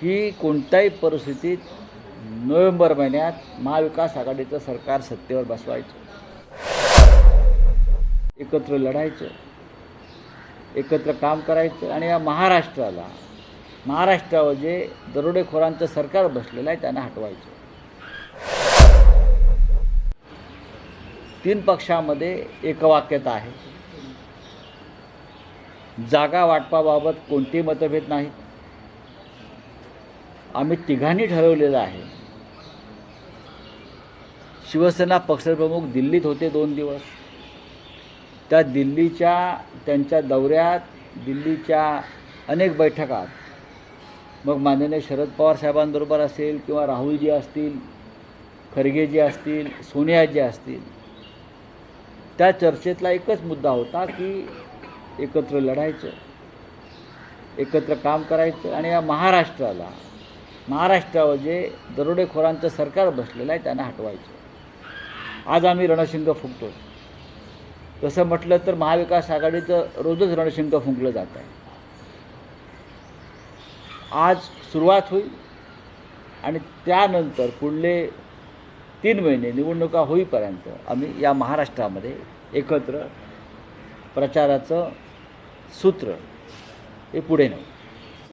की कोणत्याही परिस्थितीत नोव्हेंबर महिन्यात महाविकास आघाडीचं सरकार सत्तेवर बसवायचं. एकत्र लढायचं. एकत्र काम करायचं. आणि या महाराष्ट्राला महाराष्ट्रावर जे दरोडेखोरांचं सरकार बसलेलं आहे त्यांना हटवायचं. तीन पक्षामध्ये एकवाक्यता आहे. जागा वाटपाबाबत कोणतेही मतभेद नाहीत. आम्ही तिघांनी ठरवलेलं आहे. शिवसेना पक्षप्रमुख दिल्लीत होते दोन दिवस. त्या दिल्लीच्या त्यांच्या दौऱ्यात दिल्लीच्या अनेक बैठकात मग माननीय शरद पवार साहेबांबरोबर असेल किंवा राहुलजी असतील खरगेजी असतील सोनियाजी असतील त्या चर्चेतला एकच मुद्दा होता की एकत्र लढायचं एकत्र काम करायचं आणि या महाराष्ट्राला महाराष्ट्रावर जे दरोडेखोरांचं सरकार बसलेलं आहे त्यांना हटवायचं. आज आम्ही रणशिंग फुंकतो तसं म्हटलं तर महाविकास आघाडीचं रोजच रणशिंग फुंकलं जात आहे. आज सुरुवात होईल आणि त्यानंतर पुढले तीन महिने निवडणुका होईपर्यंत आम्ही या महाराष्ट्रामध्ये एकत्र प्रचाराचं सूत्र हे पुढे नेऊ.